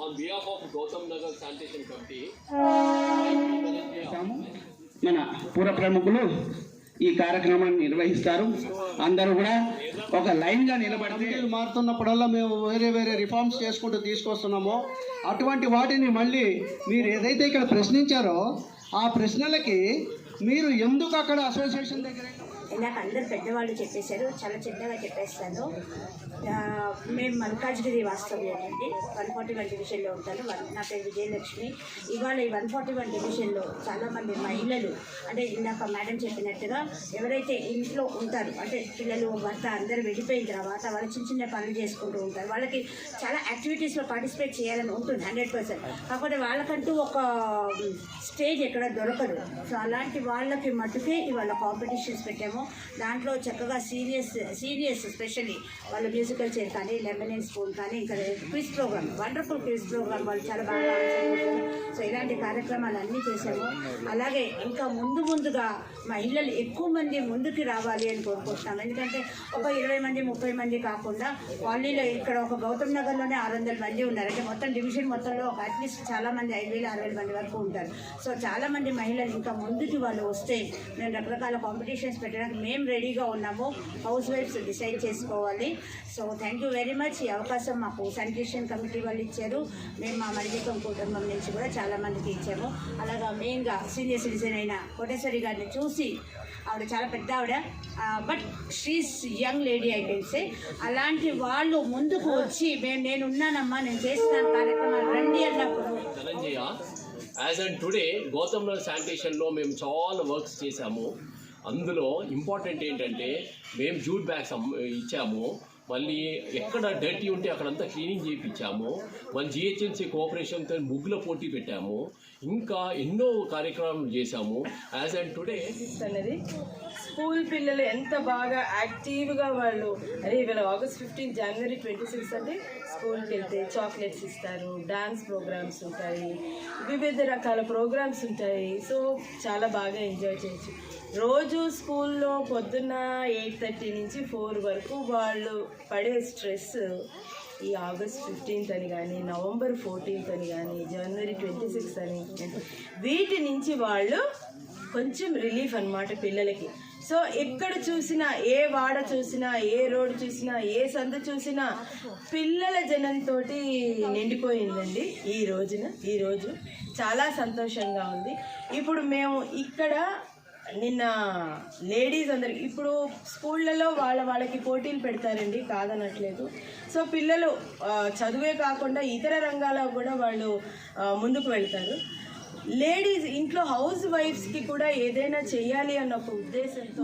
on behalf of Gautam Nagar Sanitation Committee, చేశాము. మన పుర ప్రముఖులు ఈ కార్యక్రమాన్ని నిర్వహిస్తారు అందరూ కూడా ఒక లైన్గా నిలబడితే కమిటీలు మారుతున్నప్పుడల్లా మేము వేరే వేరే రిఫార్మ్స్ చేసుకుంటూ తీసుకొస్తున్నామో అటువంటి వాటిని మళ్ళీ మీరు ఏదైతే ఇక్కడ ప్రశ్నించారో ఆ ప్రశ్నలకి మీరు ఎందుకు అక్కడ అసోసియేషన్ దగ్గర ఇందాక అందరు పెద్దవాళ్ళు చెప్పేశారు చాలా చిన్నగా చెప్పేస్తాను. మేము మల్కాజ్గిరి వాస్తవ్యండి వన్ ఫార్టీ వన్ డివిజన్లో ఉంటాను. వన్ నా పేరు విజయలక్ష్మి. ఇవాళ ఈ వన్ ఫార్టీ వన్ డివిజన్లో చాలామంది మహిళలు అంటే ఇందాక మేడం చెప్పినట్టుగా ఎవరైతే ఇంట్లో ఉంటారు అంటే పిల్లలు భర్త అందరూ వెళ్ళిపోయిన తర్వాత వాళ్ళు చిన్న చిన్న పనులు చేసుకుంటూ ఉంటారు. వాళ్ళకి చాలా యాక్టివిటీస్లో పార్టిసిపేట్ చేయాలని ఉంటుంది హండ్రెడ్ పర్సెంట్. కాకపోతే వాళ్ళకంటూ ఒక స్టేజ్ ఎక్కడ దొరకదు. సో అలాంటి వాళ్ళకి మటుకే ఇవాళ కాంపిటీషన్స్ పెట్టాము. దాంట్లో చక్కగా సీనియర్స్ సీనియర్స్ స్పెషల్లీ వాళ్ళ మ్యూజికల్ చైర్ కానీ లెమనీ స్పూన్ కానీ ఇంకా quiz programme wonderful quiz programme వాళ్ళు చాలా బాగా సో ఇలాంటి కార్యక్రమాలు అన్నీ చేశాము. అలాగే ఇంకా ముందు ముందుగా మహిళలు ఎక్కువ మంది ముందుకు రావాలి అని కోరుకుంటున్నాం. ఎందుకంటే ఒక ఇరవై మంది ముప్పై మంది కాకుండా వాళ్ళలో ఇక్కడ ఒక గౌతమ్ నగర్లోనే ఆరు వందల మంది ఉన్నారు. అంటే మొత్తం డివిజన్ మొత్తంలో ఒక అట్లీస్ట్ చాలామంది ఐదు వేల ఆరు వేల మంది వరకు ఉంటారు. సో చాలా మంది మహిళలు ఇంకా ముందుకి వాళ్ళు వస్తే మేము రకరకాల కాంపిటీషన్స్ పెట్టడం పెట్టడానికి మేము రెడీగా ఉన్నాము. హౌస్ వైఫ్స్ డిసైడ్ చేసుకోవాలి. So thank you very much. ఈ అవకాశం మాకు శానిటేషన్ కమిటీ వాళ్ళు ఇచ్చారు. మేము మా మణిదీపం కుటుంబం నుంచి కూడా చాలామందికి ఇచ్చాము. అలాగా మెయిన్గా సీనియర్ సిటిజన్ అయిన కోటేశ్వరి గారిని చూసి ఆవిడ చాలా పెద్ద ఆవిడ. బట్ షీస్ యంగ్ లేడీ అయితే అలాంటి వాళ్ళు ముందుకు వచ్చి మేము నేను ఉన్నానమ్మా నేను చేస్తున్నాను కార్యక్రమాలు రండి అన్నప్పుడు as and today Gautam Nagar శానిటేషన్లో మేము చాలా వర్క్స్ చేశాము. అందులో ఇంపార్టెంట్ ఏంటంటే మేము జూట్ బ్యాగ్స్ ఇచ్చాము. మళ్ళీ ఎక్కడ డర్టీ ఉంటే అక్కడంతా క్లీనింగ్ చేయించాము మళ్ళీ జిహెచ్ఎంసీ కోఆపరేషన్తో ముగ్గుల పోటీ పెట్టాము. ఇంకా ఎన్నో కార్యక్రమాలు చేశాము. యాజ్ అండ్ టుడే అనేది స్కూల్ పిల్లలు ఎంత బాగా యాక్టివ్గా వాళ్ళు అదే ఇవాళ August fifteen January twenty six అంటే స్కూల్కి వెళ్తే చాక్లెట్స్ ఇస్తారు డాన్స్ ప్రోగ్రామ్స్ ఉంటాయి వివిధ రకాల ప్రోగ్రామ్స్ ఉంటాయి. సో చాలా బాగా ఎంజాయ్ చేయొచ్చు. రోజు స్కూల్లో పొద్దున్న ఎయిట్ థర్టీ నుంచి ఫోర్ వరకు వాళ్ళు పడే స్ట్రెస్ ఈ ఆగస్ట్ ఫిఫ్టీన్త్ అని కానీ నవంబర్ ఫోర్టీన్త్ అని కానీ జనవరి ట్వంటీ సిక్స్త్ అని వీటి నుంచి వాళ్ళు కొంచెం రిలీఫ్ అనమాట పిల్లలకి. సో ఎక్కడ చూసినా ఏ వాడ చూసినా ఏ రోడ్ చూసినా ఏ సందు చూసినా పిల్లల జనంతో నిండిపోయిందండి ఈ రోజున. ఈ రోజు చాలా సంతోషంగా ఉంది. ఇప్పుడు మేము ఇక్కడ నిన్న లేడీస్ అందరికి ఇప్పుడు స్కూళ్ళలో వాళ్ళ వాళ్ళకి పోటీలు పెడతారండి కాదనట్లేదు. సో పిల్లలు చదువే కాకుండా ఇతర రంగాల్లో కూడా వాళ్ళు ముందుకు వెళ్తారు. లేడీస్ ఇంట్లో హౌస్ వైఫ్స్కి కూడా ఏదైనా చేయాలి అన్న ఒక ఉద్దేశంతో